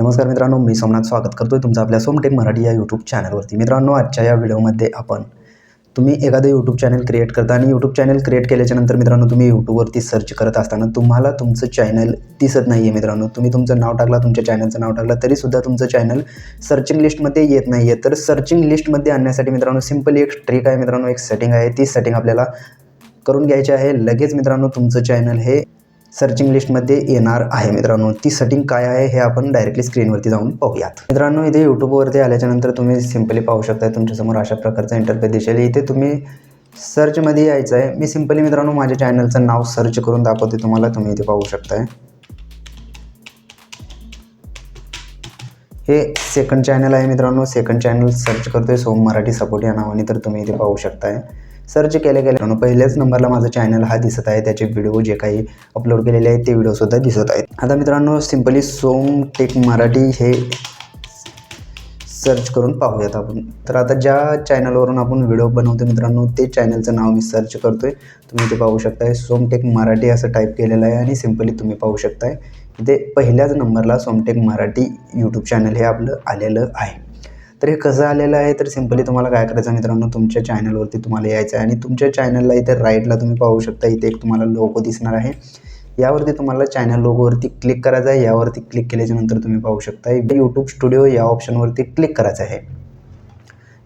नमस्कार मित्रांनो मी सोमनाथ स्वागत करतो आहे तुमचं आपल्या सोमटेक मराठी या यूट्यूब चॅनलवरती मित्रांनो आजच्या या व्हिडिओमध्ये आपण तुम्ही एखादं यूट्यूब चॅनल क्रिएट करता आणि यूट्यूब चॅनल क्रिएट केल्याच्यानंतर मित्रांनो तुम्ही यूट्यूबवरती सर्च करत असताना तुम्हाला तुमचं चॅनल दिसत नाही आहे मित्रांनो. तुम्ही तुमचं नाव टाकला तुमच्या चॅनलचं नाव टाकलं तरीसुद्धा तुमचं चॅनल सर्चिंग लिस्टमध्ये येत नाही आहे तर सर्चिंग लिस्टमध्ये आणण्यासाठी मित्रांनो सिम्पली एक ट्रिक आहे मित्रांनो एक सेटिंग आहे. ती सेटिंग आपल्याला करून घ्यायची आहे. लगेच मित्रांनो तुमचं चॅनल हे सर्चिंग लिस्टमध्ये येणार आहे मित्रांनो. ती सेटिंग काय आहे हे आपण डायरेक्टली स्क्रीनवरती जाऊन पाहूयात मित्रांनो इथे यूट्यूबवरती आल्याच्यानंतर तुम्ही सिम्पली पाहू शकता तुमच्यासमोर अशा प्रकारचा इंटरफेस दिसेल. इथे तुम्ही सर्चमध्ये यायचं आहे मी सिम्पली मित्रांनो माझ्या चॅनलचं नाव सर्च करून दाखवते तुम्हाला. तुम्ही इथे पाहू शकताय. हे सेकंड चॅनल आहे मित्रांनो. सेकंड चॅनल सर्च करतोय. सोम मराठी सपोर्ट या नावाने तर तुम्ही इथे पाहू शकताय. सर्च केले गेले. पहिल्याच नंबरला माझं चॅनल हा दिसत आहे. त्याचे व्हिडिओ जे काही अपलोड केलेले आहेत ते व्हिडिओसुद्धा दिसत आहेत. आता मित्रांनो सिम्पली सोम टेक मराठी हे सर्च करून पाहूयात आपण. तर आता ज्या चॅनलवरून आपण व्हिडिओ बनवतो मित्रांनो ते चॅनलचं नाव मी सर्च करतोय. तुम्ही इथे पाहू शकताय सोमटेक मराठी असं टाईप केलेलं आहे आणि सिम्पली तुम्ही पाहू शकताय. इथे पहिल्याच नंबरला सोमटेक मराठी यूट्यूब चॅनल हे आपलं आलेलं आहे. तर हे कसं आलेलं आहे? तर सिम्पली तुम्हाला काय करायचं मित्रांनो तुमच्या चॅनलवरती तुम्हाला यायचं आहे आणि तुमच्या चॅनलला इथे राईटला तुम्ही पाहू शकता इथे एक तुम्हाला लोगो दिसणार आहे. यावरती तुम्हाला चॅनल लोगोवरती क्लिक करायचं आहे. यावरती क्लिक केल्याच्यानंतर तुम्ही पाहू शकता यूट्यूब स्टुडिओ या ऑप्शनवरती क्लिक करायचं आहे.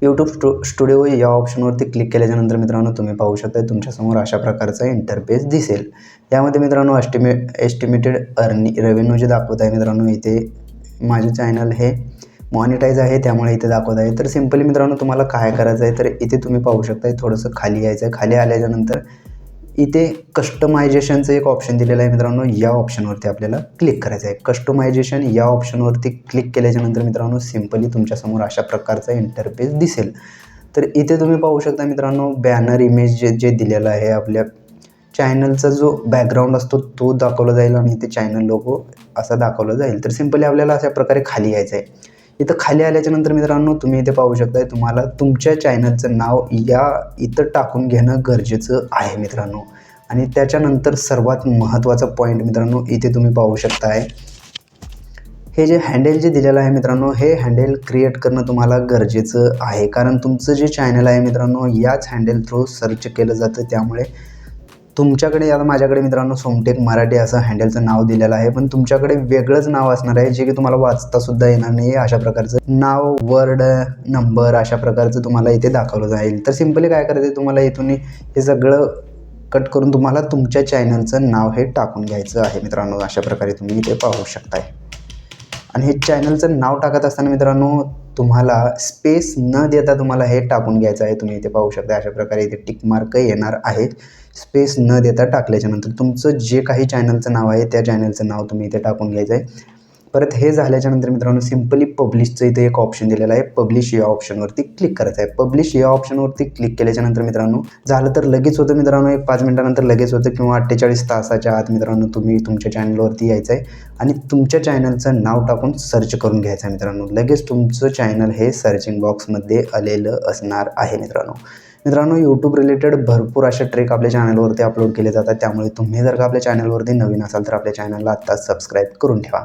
यूट्यूब स्टु स्टुडिओ या ऑप्शनवरती क्लिक केल्याच्यानंतर मित्रांनो तुम्ही पाहू शकता तुमच्यासमोर अशा प्रकारचा इंटरफेस दिसेल. यामध्ये मित्रांनो एस्टिमे एस्टिमेटेड अर्नि रेव्हेन्यू जे दाखवत आहे मित्रांनो इथे माझे चॅनल हे मॉनिटाईज आहे त्यामुळे इथे दाखवत आहे. तर सिम्पली मित्रांनो तुम्हाला काय करायचं आहे तर इथे तुम्ही पाहू शकता थोडंसं खाली यायचं आहे खाली आल्याच्यानंतर इथे कस्टमायझेशनचं एक ऑप्शन दिलेलं आहे मित्रांनो या ऑप्शनवरती आपल्याला क्लिक करायचं आहे कस्टमायझेशन या ऑप्शनवरती क्लिक केल्याच्यानंतर मित्रांनो सिम्पली तुमच्यासमोर अशा प्रकारचा इंटरफेस दिसेल. तर इथे तुम्ही पाहू शकता मित्रांनो बॅनर इमेज जे जे दिलेलं आहे आपल्या चॅनलचा जो बॅकग्राऊंड असतो तो दाखवला जाईल आणि इथे चॅनल लोगो असा दाखवला जाईल. तर सिम्पली आपल्याला अशा प्रकारे खाली यायचं आहे इथं खाली आल्याच्यानंतर मित्रांनो तुम्ही इथे पाहू शकताय तुम्हाला तुमच्या चॅनलचं नाव या इथं टाकून घेणं गरजेचं आहे मित्रांनो. आणि त्याच्यानंतर सर्वात महत्त्वाचा पॉईंट मित्रांनो इथे तुम्ही पाहू शकताय. हे जे हँडेल जे दिलेलं आहे मित्रांनो हे हँडेल क्रिएट करणं तुम्हाला गरजेचं आहे. कारण तुमचं जे चॅनल आहे मित्रांनो याच हँडेल थ्रू सर्च केलं जातं. त्यामुळे तुमच्याकडे आता माझ्याकडे मित्रांनो सोमटेक मराठी असं हँडलचं नाव दिलेलं आहे. पण तुमच्याकडे वेगळंच नाव असणार आहे जे की तुम्हाला वाचतासुद्धा येणार नाही अशा प्रकारचं. नाव वर्ड नंबर अशा प्रकारचं तुम्हाला इथे दाखवलं जाईल. तर सिम्पली काय करायचं तुम्हाला इथून हे सगळं कट करून तुम्हाला तुमच्या चॅनलचं नाव हे टाकून घ्यायचं आहे मित्रांनो. अशा प्रकारे तुम्ही इथे पाहू शकताय. आणि हे चॅनलचं नाव टाकत असताना मित्रांनो तुम्हाला स्पेस न देता तुम्हाला हे टाकून घ्यायचं आहे. तुम्ही इथे पाहू शकता अशा प्रकारे इथे टिक मार्क येणार आहे. स्पेस न देता टाकल्याच्यानंतर तुमचं जे काही चॅनलचं नाव आहे त्या चॅनलचं नाव तुम्ही इथे टाकून घ्यायचं आहे. परत हे झाल्याच्यानंतर मित्रांनो सिम्पली पब्लिशचं इथे एक ऑप्शन दिलेलं आहे. पब्लिश या ऑप्शनवरती क्लिक करायचं आहे. पब्लिश या ऑप्शनवरती क्लिक केल्याच्यानंतर मित्रांनो झालं तर लगेच होतं मित्रांनो एक पाच मिनिटानंतर लगेच होतं किंवा अठ्ठेचाळीस तासाच्या आत मित्रांनो तुम्ही तुमच्या चॅनलवरती यायचं आहे. आणि तुमच्या चॅनलचं नाव टाकून सर्च करून घ्यायचं आहे मित्रांनो. लगेच तुमचं चॅनल हे सर्चिंग बॉक्समध्ये आलेलं असणार आहे मित्रांनो. मित्रांनो यूट्यूब रिलेटेड भरपूर अशा ट्रेक आपल्या चॅनलवरती अपलोड केले जातात. त्यामुळे तुम्ही जर का आपल्या चॅनलवरती नवीन असाल तर आपल्या चॅनलला आत्ताच सबस्क्राईब करून ठेवा.